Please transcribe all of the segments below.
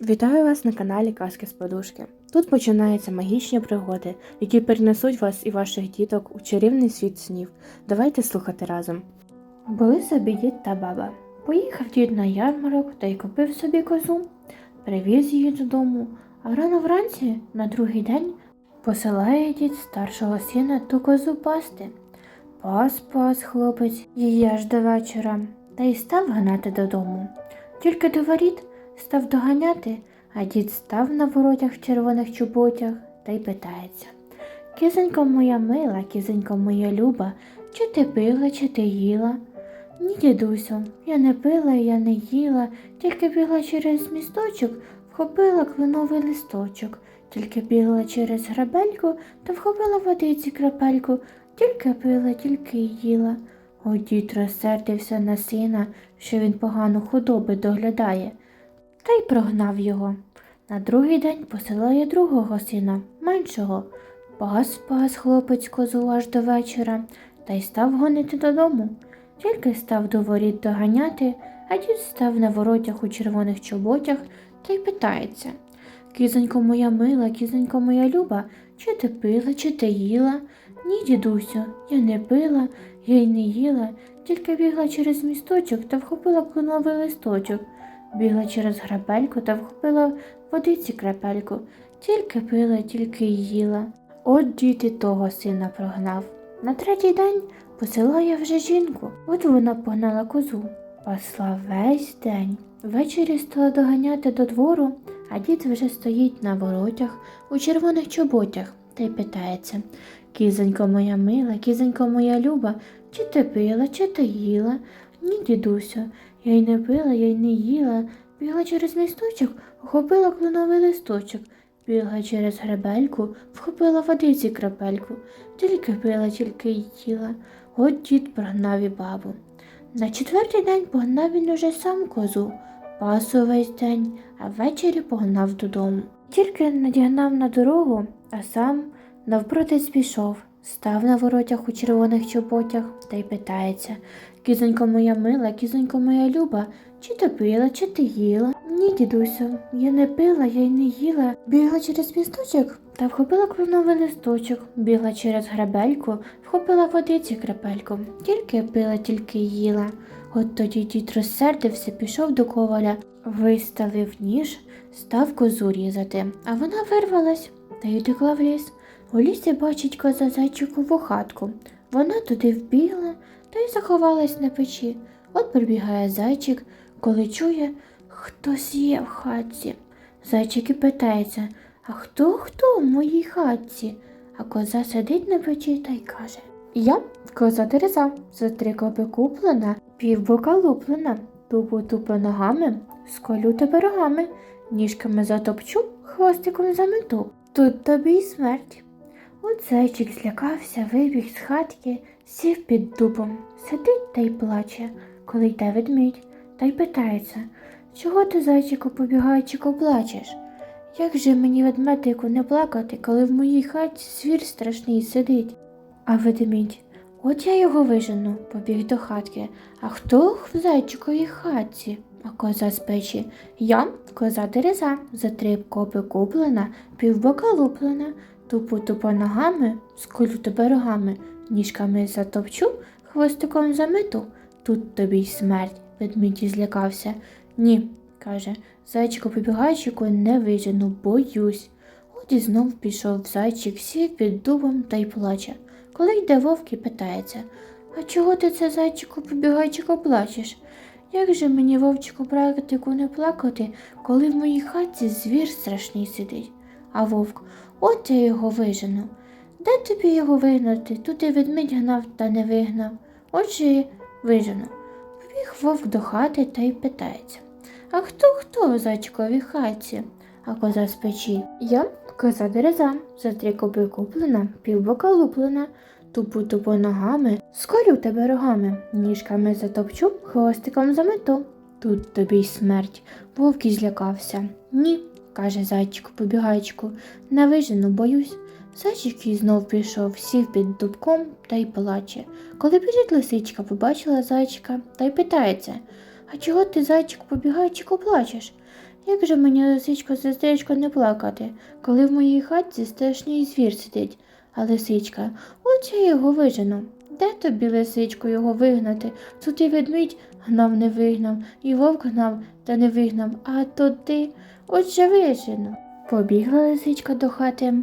Вітаю вас на каналі Казки з Подушки. Тут починаються магічні пригоди, які перенесуть вас і ваших діток у чарівний світ снів. Давайте слухати разом. Були собі дід та баба. Поїхав дід на ярмарок та й купив собі козу, привіз її додому, а рано вранці, на другий день, посилає дід старшого сина ту козу пасти. Пас пас хлопець її аж до вечора, та й став гнати додому. Тільки до воріт став доганяти, а дід став на воротях в червоних чоботях та й питається. Кизонько моя мила, кизонько моя люба, чи ти пила, чи ти їла? Ні, дідусю, я не пила, я не їла, тільки бігла через місточок, вхопила кленовий листочок, тільки бігла через грабельку та вхопила водиці крапельку, тільки пила, тільки їла. О, дід розсердився на сина, що він погану худоби доглядає, та й прогнав його. На другий день посилає другого сина, меншого. Пас пас хлопець козу аж до вечора та й став гонити додому. Тільки став до воріт доганяти, а дід став на воротях у червоних чоботях та й питається. Кізонько моя мила, кізонько моя люба, чи ти пила, чи ти їла? Ні, дідусю, я не пила, я й не їла, тільки бігла через місточок та вхопила кленовий листочок, бігла через грабельку та вхопила водиці крапельку, тільки пила, тільки й їла. От дід і того сина прогнав. На третій день посилає вже жінку. От вона погнала козу, пасла весь день. Ввечері стала доганяти до двору, а дід вже стоїть на воротях у червоних чоботях та й питається Кізонько моя мила, кізонько моя люба, чи ти пила, чи ти їла? Ні, дідусю, я й не пила, я й не їла. Бігла через місточок, охопила кленовий листочок, бігла через гребельку, вхопила водиці крапельку, тільки пила, тільки й їла. От дід прогнав і бабу. На четвертий день погнав він уже сам козу, пас увесь день, а ввечері погнав додому. Тільки надігнав на дорогу, а сам навпроти пішов, став на воротях у червоних чоботях та й питається Кізонько моя мила, кізонько моя люба, чи ти пила, чи ти їла? Ні, дідусю, я не пила, я й не їла. Бігла через місточок та вхопила кленовий листочок, бігла через грабельку, вхопила водиці крапельку, тільки пила, тільки їла. От тоді дід розсердився, пішов до коваля, виставив ніж, став козу різати, а вона вирвалась та й утекла в ліс. У лісі бачить коза зайчикову хатку. Вона туди вбігла та й заховалась на печі. От прибігає зайчик, коли чує, хтось є в хатці. Зайчик і питається, а хто хто в моїй хатці? А коза сидить на печі та й каже Я коза Тереза, за три копи куплена, півбока луплена, тупо тупо ногами, сколю тебе рогами, ніжками затопчу, хвостиком замету. Тут тобі й смерть. От зайчик злякався, вибіг з хатки, сів під дубом, сидить та й плаче, коли йде ведмідь, та й питається, чого ти, зайчику, побігайчику, плачеш? Як же мені ведмедику не плакати, коли в моїй хаті звір страшний сидить? А ведмідь, от я його вижену, побіг до хатки. А хто в зайчиковій хатці? А коза з печі. Я, коза Тереза, за три копи куплена, півбока луплена, тупу тупо ногами, сколю тебе рогами, ніжками затопчу, хвостиком замету. Тут тобі й смерть, ведмідь злякався. Ні, каже, зайчику побігайчику не вижену, боюсь. От і знов пішов зайчик, сів під дубом та й плаче. Коли йде вовк і питається, а чого ти це зайчику побігайчику плачеш? Як же мені, вовчику, братику, не плакати, коли в моїй хаті звір страшний сидить? А вовк, от я його вижену. Де тобі його вигнати? Тут і ведмідь гнав та не вигнав. Отже вижену. Побіг вовк до хати та й питається. А хто хто в зайчиковій хаті? А коза з печі. Я коза дереза, за три коби куплена, півбока луплена, тупу тупо ногами, скорю тебе рогами, ніжками затопчу, хвостиком замету. Тут тобі й смерть. Вовк і злякався. Ні, каже зайчику побігайчику, не вижену, боюсь. Зайчик і знов пішов, сів під дубком та й плаче. Коли біжить лисичка, побачила зайчика та й питається А чого ти, зайчику, побігайчику, плачеш? Як же мені, лисичко, сестричко, не плакати, коли в моїй хатці страшний звір сидить? А лисичка, от я його вижену. Де тобі, лисичко, його вигнати? Тут і ведмідь гнав, не вигнав, і вовк гнав, та не вигнав, а то ти, отже вижену. Побігла лисичка до хати.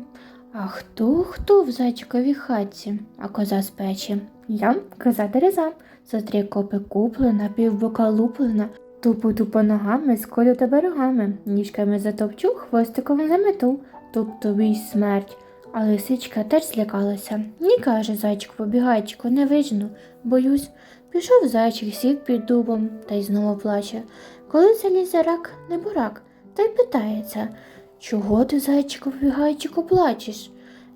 А хто хто в зайчиковій хатці? А коза з печі. Я коза Тереза, за три копи куплена, півбока луплена, тупу тупо ногами, сколю тебе рогами, ніжками затопчу, хвостиком замету, туп тобі й смерть. А лисичка теж злякалася. Ні, каже зайчик побігайчику, не вижену, боюсь. Пішов зайчик, сів під дубом та й знову плаче. Коли залізе рак, не бурак, та й питається, чого ти, зайчику, побігайчику, плачеш?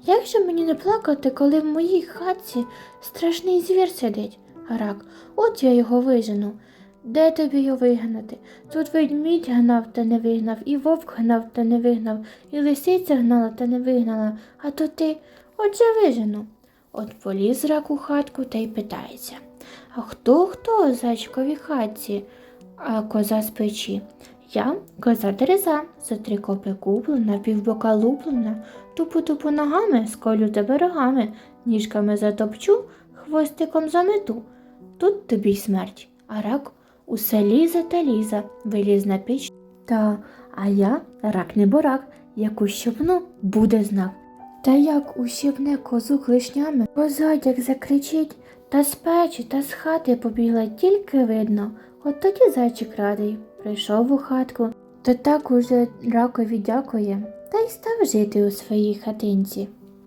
Як же мені не плакати, коли в моїй хатці страшний звір сидить? Рак, от я його вижену. Де тобі його вигнати? Тут ведмідь гнав та не вигнав, і вовк гнав та не вигнав, і лисиця гнала та не вигнала, а то ти отже вижену. От поліз рак у хатку та й питається. А хто хто у зайчиковій хатці? А коза з печі. Я коза Тереза, за три копи куплена, півбока луплена, тупу-тупу ногами, сколю тебе рогами, ніжками затопчу, хвостиком замету. Тут тобі й смерть, а рак усе лізе та лізе, виліз на піч. Та, а я рак не борак, як ущипну, буде знак. Та як ущипне козу клишнями, коза як закричить, та з печі, та з хати побігла тільки видно. От тоді зайчик радий, прийшов у хатку, то так уже ракові дякує, та й став жити у своїй хатинці.